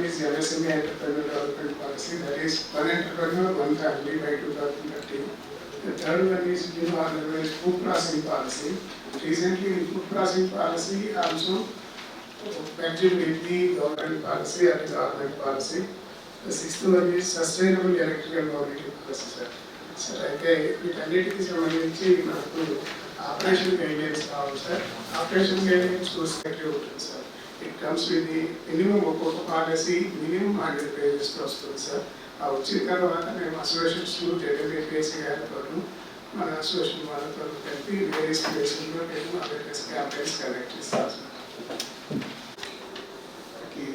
is MSME Entrepreneur Development Policy, that is one entrepreneur, one family by 2030. The third one is new organized food processing policy. Recently, in food processing policy also matched with the government policy and the government policy. The sixth one is sustainable electrical mobility policy, sir. Sir అయితే వీటన్నిటికి సంబంధించి మనకు operation guidelines కావాలి sir operation guidelines to secretary ఉంటుంది sir it comes with the minimum ఒక్కొక్క policy minimum hundred పేజెస్తో వస్తుంది sir ఆ వచ్చిన తర్వాత మేము అసోసియేషన్స్ జేడబ్ల్యూపీఎస్సీ గారితో మన అసోసియేషన్ వాళ్ళతో కలిపి వేరియస్ ప్లేసెస్లో మేము అవేర్నెస్ క్యాంపెయిన్స్ కండక్ట్ చేస్తాం సార్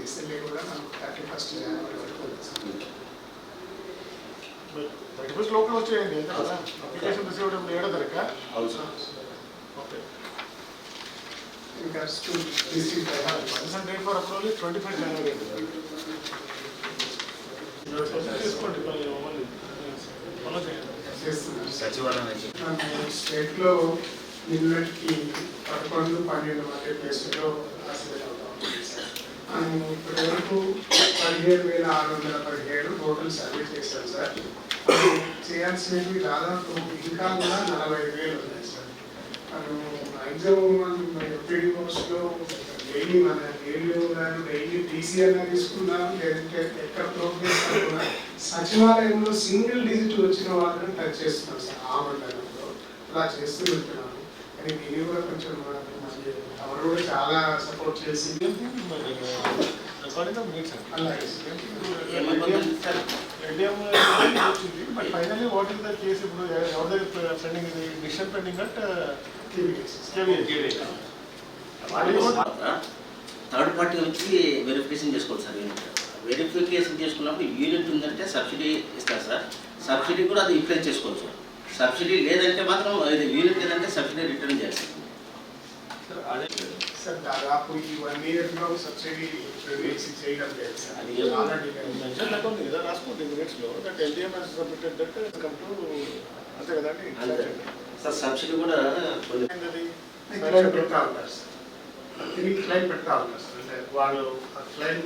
ఎస్ఎల్ఏ కూడా మనకు థర్టీ ఫస్ట్ జనవరి వరకు థర్టీ ఫస్ట్ లోపల వచ్చేయండి అప్లికేషన్ రిసీవ్ అవ్వడం ఏడో తారీఖు అవును సార్ ఓకే ఇంకా district person date for approval twenty five regards జనవరి తీసుకోండి మళ్ళీ మళ్ళీ ఫాలో చేయండి చేస్తున్నారు సార్ సచివాలయం నుంచి మన స్టేట్లో నిన్నటికి పదకొండు పన్నెండు మంది ప్లేస్లో హాస్పిటల్ అవుతా మనం ఇప్పటి పదిహేడు వేల ఆరు వందల పదిహేడు టోటల్ సర్వే చేశాం సార్ చేయాల్సినవి దాదాపు ఇంకా కూడా నలభై వేలు ఉన్నాయి సార్ మ్యాక్సిమం మనం ఎఫ్ఐడి కోర్స్లో డైలీ మన ఏళ్ళు కానీ డైలీ టీసీ అన్నా తీసుకున్నా లేదంటే ఎక్కడ ప్రోగ్రెస్ అనుకున్నా సచివాలయంలో సింగిల్ డిజిట్ వచ్చిన వాళ్ళని టచ్ చేస్తున్నాం సార్ ఆ మండలంలో. అలా చేస్తూ వెళ్తున్నాను కానీ దీన్ని కూడా కొంచెం ఎవరు కూడా చాలా సపోర్ట్ చేసి అలాగే వచ్చింది but finally what is the case ఇప్పుడు ఎవరి దగ్గర పెండింగ్ ఇది decision pending at third party వచ్చి వెరిఫికేషన్ చేసుకోవాలి సార్ యూనిట్. వెరిఫికేషన్ చేసుకున్నప్పుడు యూనిట్ ఉందంటే సబ్సిడీ ఇస్తారు సార్. సబ్సిడీ కూడా అది యూటిలైజ్ చేసుకోవచ్చు సబ్సిడీ లేదంటే మాత్రం ఇది యూనిట్ లేదంటే సబ్సిడీ రిటర్న్ చేయాలి. సార్ దాదాపు ఈ వన్ ఇయర్లో సబ్సిడీ చేయడం లేదు సార్. అది మెన్షన్ లేకుండా కదా రాసుకోండి మినిట్స్లో that LDM submitted that come to అంతే కదండి. సార్ సబ్సిడీ కూడా కొన్ని? క్లైమ్ క్లైమ్ అంటే వాళ్ళు క్లైమ్.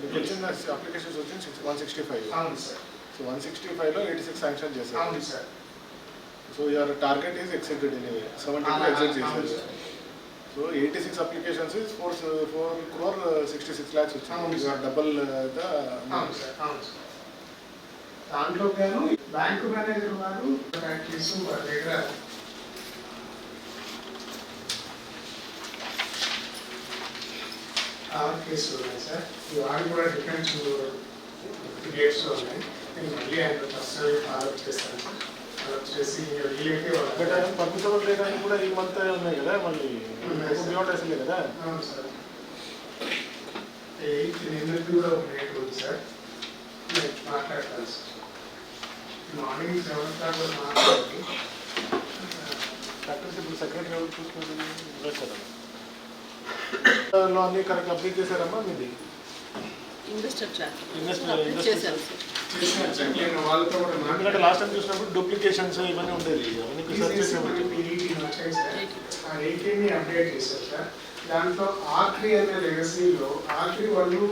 మీకు వచ్చిన అప్లికేషన్స్ వచ్చింది సిక్స్ వన్ సిక్స్టీ ఫైవ్ అవును సార్ సో వన్ సిక్స్టీ ఫైవ్లో ఎయిటీ సిక్స్ శాంక్షన్ చేశారు. అవును sir so your target is accepted anyway seventy అవును, ఎక్సెప్ట్ అవును చేశారు. Sir. So eighty six applications is four four crore sixty six lakhs వచ్చింది. Double the అవును sir అవును sir దాంట్లో గాను బ్యాంకు మేనేజర్ వారు ప్రాక్టీస్ వారి దగ్గర ఆరు కేసులు ఉన్నాయి సార్. వారు కూడా డిఫరెంట్ డేట్స్ ఉన్నాయి. నేను మళ్ళీ ఆయన పర్సనల్ ఫాలో చేస్తాను చేసి వీలైతే వాళ్ళ కూడా ఈ మంత్ ఉన్నాయి కదా మళ్ళీ. కదా? అవును సార్. ఎయిత్ నిన్నటి కూడా ఒక డేట్ ఉంది sir? Sir morning seven o'clock మాట్లాడి డాక్టర్స్ ఇప్పుడు సెక్రటరీ ఎవరు చూసుకుంటుంది? కదా లో అన్ని కరెక్ట్ అప్డేట్ చేశారమ్మా మీది? అప్లై కూడా ఎందుకంటే లాస్ట్ టైం చూసినప్పుడు డూప్లికేషన్స్ ఇవన్నీ ఉండేది అవన్నీ దాంట్లో ఆఖరి అనే లెగసీలో ఆఖరి వాళ్ళు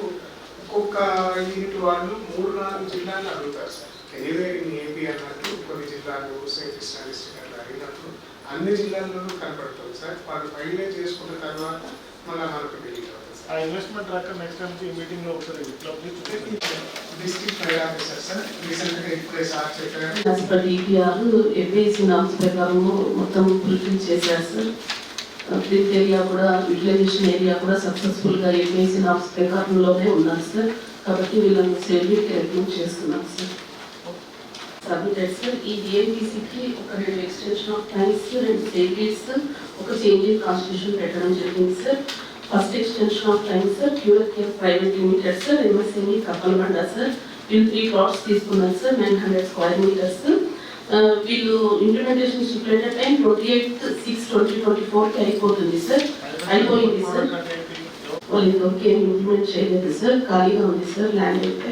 ఒక్కొక్క యూనిట్ వాళ్ళు మూడు నాలుగు జిల్లాలు అడుగుతారు సార్. ఎనీవే ఇన్ ఏపీ అన్నట్టు కొన్ని జిల్లాలు సేఫ్ స్టాటిస్టిక్ అట్లా అడిగినట్టు అన్ని జిల్లాల్లోనూ కనపడుతుంది సార్. వాళ్ళు ఫైనలైజ్ చేసుకున్న తర్వాత మళ్ళీ మనకు డిలీట్ అవుతుంది ఆ సార్ ఇన్వెస్ట్మెంట్ రాక నెక్స్ట్ టైం ఈ మీటింగ్లో ఒకసారి డిస్ట్రిక్ట్ ఫైర్ ఆఫీసర్ సార్ రీసెంట్గా ఇప్పుడే సార్ చెప్పారు పర్ డిపిఆర్ ఎఫ్ఏసి నామ్స్ ప్రకారము మొత్తం ఫుల్ఫిల్ చేశారు సార్ ఫిఫ్త్ ఏరియా కూడా యూటిలైజేషన్ ఏరియా కూడా సక్సెస్ఫుల్గా ఏపీసీ నా ప్రకారంలోనే ఉన్నారు సార్ కాబట్టి వీళ్ళని సెల్యూట్ అగ్రిమెంట్ చేస్తున్నాం సార్ సబ్మిటెడ్ సార్ ఈ డిఎంపీసీకి ఒక రెండు ఎక్స్టెన్షన్ ఆఫ్ టైమ్స్ రెండు సేవియర్స్ ఒక చేంజ్ ఇన్ కాన్స్టిట్యూషన్ పెట్టడం జరిగింది sir first extension of times sir QR care private limited sir MSME Kappalabanda sir వీళ్ళు త్రీ ప్లాట్స్ తీసుకున్నారు sir nine hundred square metres వీళ్ళు implementation student time twenty eighth six twenty twenty ఫోర్కి అయిపోతుంది sir అయిపోయింది sir వాళ్ళు ఇంకొక ఏం implement చేయలేదు సార్ ఖాళీగా ఉంది సార్ ల్యాండ్ అయితే